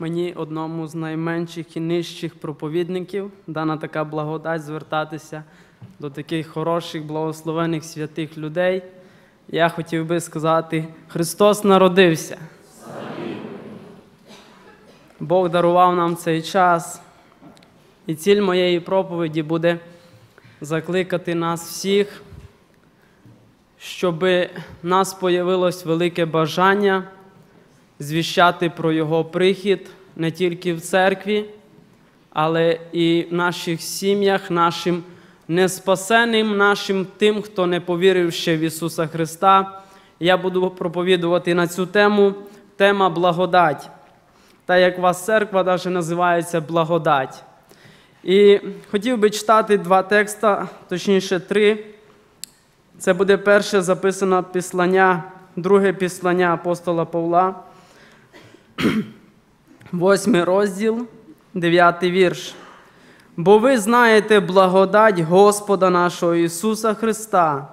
Мені одному з найменших і нижчих проповідників дана така благодать звертатися до таких хороших, благословених святих людей. Я хотів би сказати: Христос народився. Бог дарував нам цей час. І ціль моєї проповіді буде закликати нас всіх, щоб нас появилось велике бажання звіщати про Його прихід не тільки в церкві, але і в наших сім'ях, нашим неспасеним, нашим тим, хто не повірив ще в Ісуса Христа. Я буду проповідувати на цю тему тема благодать. Та як у вас церква навіть називається благодать. І хотів би читати два текста, точніше три. Це буде перше записане післання, друге післання апостола Павла, восьмий розділ, дев'ятий вірш. Бо ви знаєте благодать Господа нашого Ісуса Христа,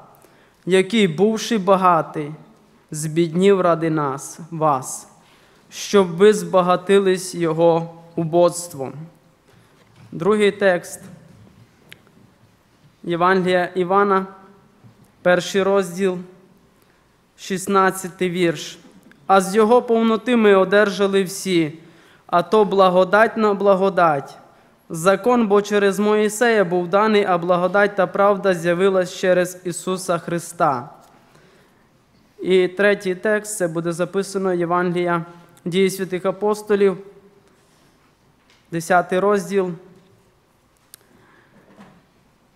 який, бувши багатий, збіднів ради нас, вас, щоб ви збагатились Його убодством. Другий текст Євангелія Івана, перший розділ, 16 вірш. А з його повноти ми одержали всі, а то благодать на благодать. Закон, бо через Моїсея був даний, а благодать та правда з'явилась через Ісуса Христа. І третій текст це буде записано Євангелія дії святих апостолів, 10 розділ,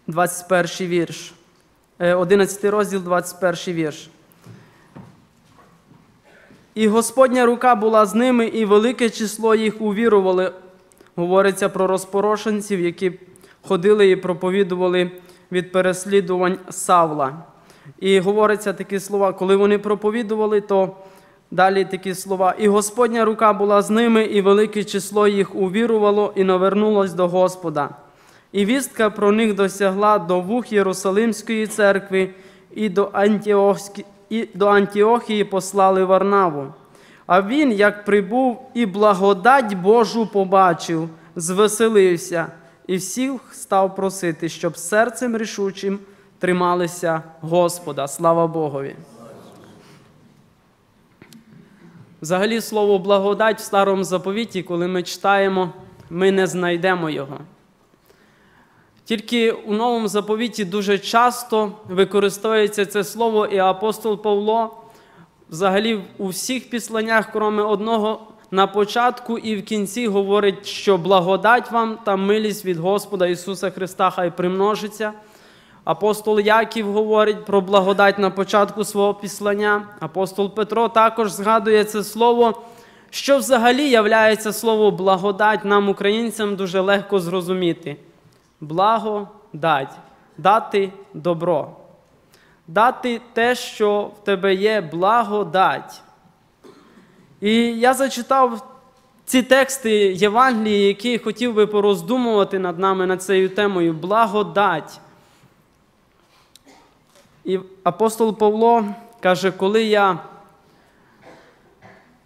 21 вірш. 11 розділ, 21 вірш. І Господня рука була з ними, і велике число їх увірували. Говориться про розпорошенців, які ходили і проповідували від переслідувань Савла. І говориться такі слова, коли вони проповідували, то далі такі слова. І Господня рука була з ними, і велике число їх увірувало і навернулось до Господа. І вістка про них досягла до вух Єрусалимської церкви і до, Антіохські... і до Антіохії послали Варнаву. А він, як прибув і благодать Божу побачив, звеселився і всіх став просити, щоб серцем рішучим трималися Господа. Слава Богові. Взагалі, слово благодать в старому заповіті, коли ми читаємо, ми не знайдемо його. Тільки у новому заповіті дуже часто використовується це слово, і апостол Павло взагалі у всіх післаннях, крім одного, на початку і в кінці говорить, що благодать вам та милість від Господа Ісуса Христа хай примножиться. Апостол Яків говорить про благодать на початку свого післання. Апостол Петро також згадує це слово, що взагалі являється слово благодать нам, українцям, дуже легко зрозуміти. Благодать, дати добро, дати те, що в тебе є благодать. І я зачитав ці тексти Євангелії, які хотів би пороздумувати над нами над цією темою благодать. І апостол Павло каже, коли я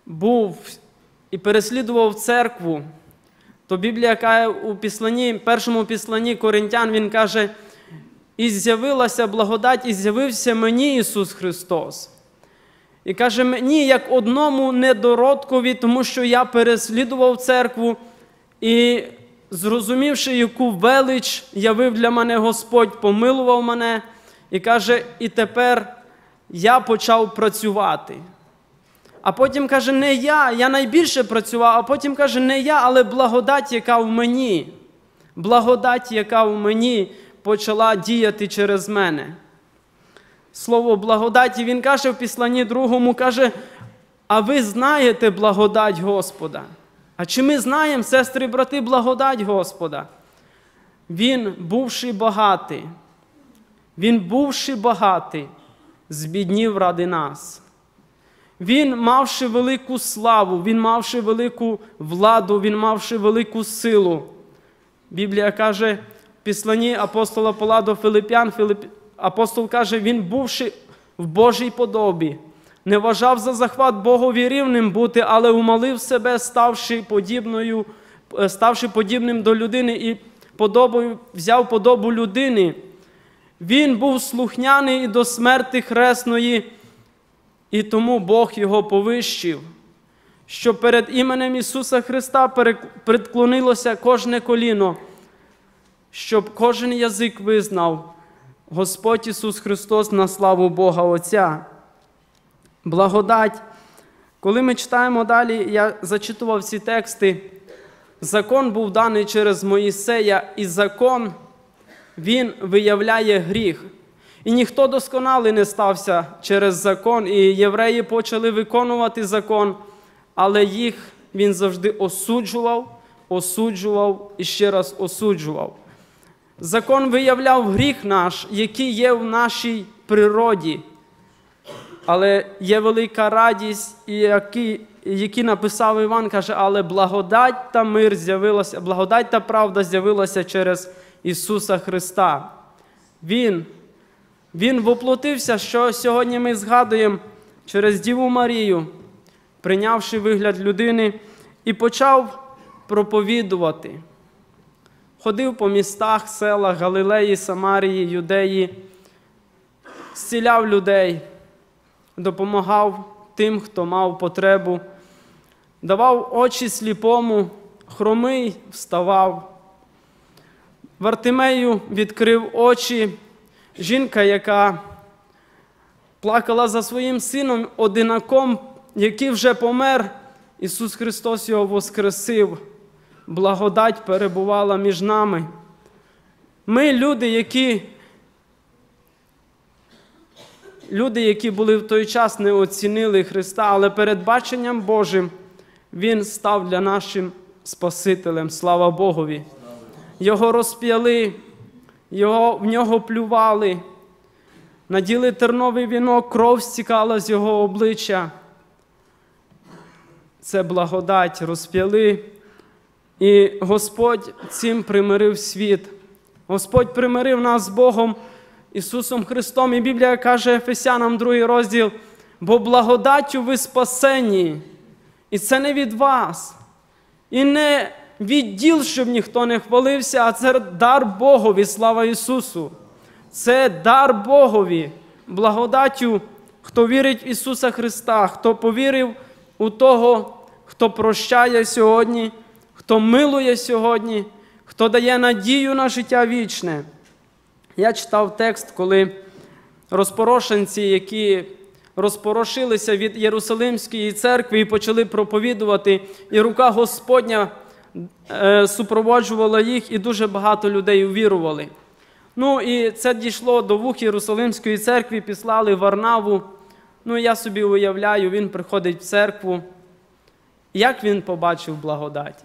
був і переслідував церкву, то Біблія каже у післанні, першому післанні Коринтян, він каже, і з'явилася благодать, і з'явився мені Ісус Христос. І каже, мені як одному недородкові, тому що я переслідував церкву і, зрозумівши, яку велич явив для мене Господь, помилував мене, і каже, і тепер я почав працювати. А потім каже, не я, я найбільше працював, а потім каже, не я, але благодать, яка в мені. Благодать, яка в мені почала діяти через мене. Слово благодаті, він каже в післанні другому, каже, а ви знаєте благодать Господа. А чи ми знаємо, сестри брати, благодать Господа? Він, бувши багатий, він, бувши багатий, збіднів ради нас. Він, мавши велику славу, він мавши велику владу, він мавши велику силу. Біблія каже в післанні апостола Павла до Филип'ян, Филип... апостол каже, він, бувши в Божій подобі, не вважав за захват Богові рівним бути, але умалив себе, ставши подібною, е, ставши подібним до людини і подобою, взяв подобу людини. Він був слухняний і до смерти хресної, і тому Бог його повищив, що перед іменем Ісуса Христа предклонилося кожне коліно, щоб кожен язик визнав Господь Ісус Христос на славу Бога Отця. Благодать. Коли ми читаємо далі, я зачитував ці тексти. Закон був даний через Моїсея, і закон він виявляє гріх. І ніхто досконалий не стався через закон, і євреї почали виконувати закон, але їх він завжди осуджував, осуджував і ще раз осуджував. Закон виявляв гріх наш, який є в нашій природі. Але є велика радість, які, які написав Іван, каже, але благодать та мир з'явилася, благодать та правда з'явилася через Ісуса Христа. Він він воплотився, що сьогодні ми згадуємо через Діву Марію, прийнявши вигляд людини, і почав проповідувати. Ходив по містах, селах Галилеї, Самарії, Юдеї, зціляв людей, допомагав тим, хто мав потребу, давав очі сліпому, хромий вставав. Вартимею відкрив очі жінка, яка плакала за своїм сином одинаком, який вже помер, Ісус Христос його воскресив, благодать перебувала між нами. Ми люди, які люди, які були в той час, не оцінили Христа, але перед баченням Божим Він став для нашим Спасителем, слава Богові. Його розп'яли його, в нього плювали, наділи терновий вінок, кров стікала з його обличчя. Це благодать розп'яли. І Господь цим примирив світ. Господь примирив нас з Богом Ісусом Христом. І Біблія каже Ефесянам, другий розділ, бо благодаттю ви спасені. І це не від вас. І не відділ, щоб ніхто не хвалився, а це дар Богові, слава Ісусу. Це дар Богові, благодаттю, хто вірить в Ісуса Христа, хто повірив у того, хто прощає сьогодні, хто милує сьогодні, хто дає надію на життя вічне. Я читав текст, коли розпорошенці, які розпорошилися від Єрусалимської церкви і почали проповідувати, і рука Господня супроводжувала їх, і дуже багато людей увірували. Ну і це дійшло до вух Єрусалимської церкви, післали Варнаву. Ну, я собі уявляю, він приходить в церкву. Як він побачив благодаті?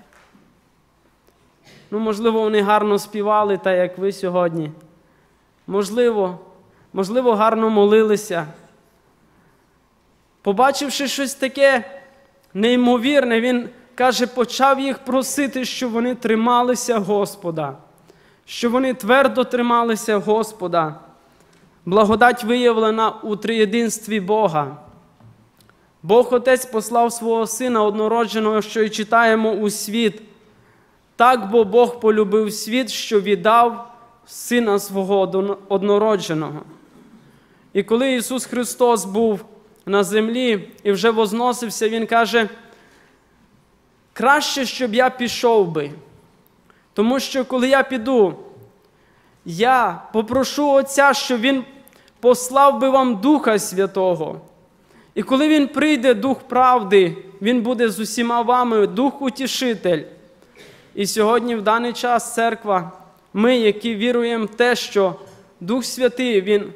Ну, можливо, вони гарно співали, так як ви сьогодні. Можливо, можливо, гарно молилися. Побачивши щось таке неймовірне, він каже, почав їх просити, щоб вони трималися Господа, щоб вони твердо трималися Господа. Благодать виявлена у триєдинстві Бога. Бог Отець послав свого Сина однородженого, що й читаємо у світ. Так бо Бог полюбив світ, що віддав Сина свого однородженого. І коли Ісус Христос був на землі і вже возносився, Він каже, краще, щоб я пішов би. Тому що, коли я піду, я попрошу Отця, щоб Він послав би вам Духа Святого. І коли Він прийде, Дух правди, Він буде з усіма вами, Дух Утішитель. І сьогодні, в даний час, церква, ми, які віруємо в те, що Дух Святий, Він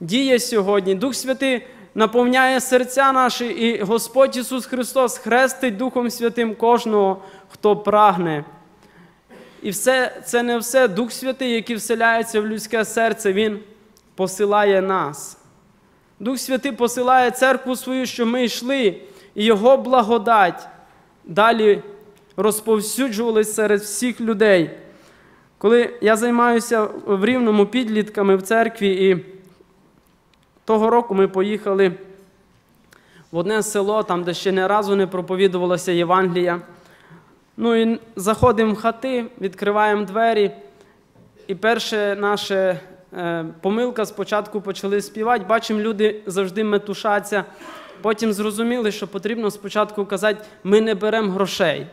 діє сьогодні, Дух Святий наповняє серця наші, і Господь Ісус Христос хрестить Духом Святим кожного, хто прагне. І все, це не все Дух Святий, який вселяється в людське серце, Він посилає нас. Дух Святий посилає церкву свою, щоб ми йшли, і Його благодать далі розповсюджувалися серед всіх людей. Коли я займаюся в рівному підлітками в церкві, і того року ми поїхали в одне село, там, де ще не разу не проповідувалося Євангелія. Ну і заходимо в хати, відкриваємо двері. І перша наша е, помилка спочатку почали співати. Бачимо, люди завжди метушаться. Потім зрозуміли, що потрібно спочатку казати, ми не беремо грошей.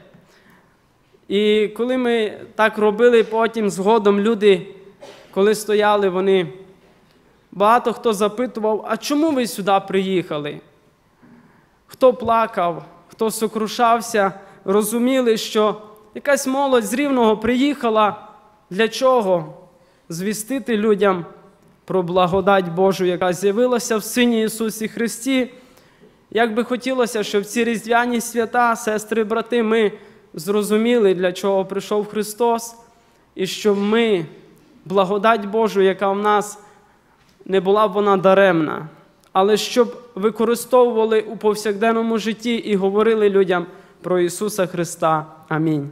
І коли ми так робили, потім згодом люди, коли стояли, вони багато хто запитував, а чому ви сюди приїхали? Хто плакав, хто сокрушався, розуміли, що якась молодь з рівного приїхала для чого? Звістити людям про благодать Божу, яка з'явилася в Сині Ісусі Христі. Як би хотілося, щоб ці різдвяні свята, сестри, брати, ми зрозуміли, для чого прийшов Христос, і щоб ми, благодать Божу, яка в нас не була б вона даремна, але щоб використовували у повсякденному житті і говорили людям про Ісуса Христа. Амінь.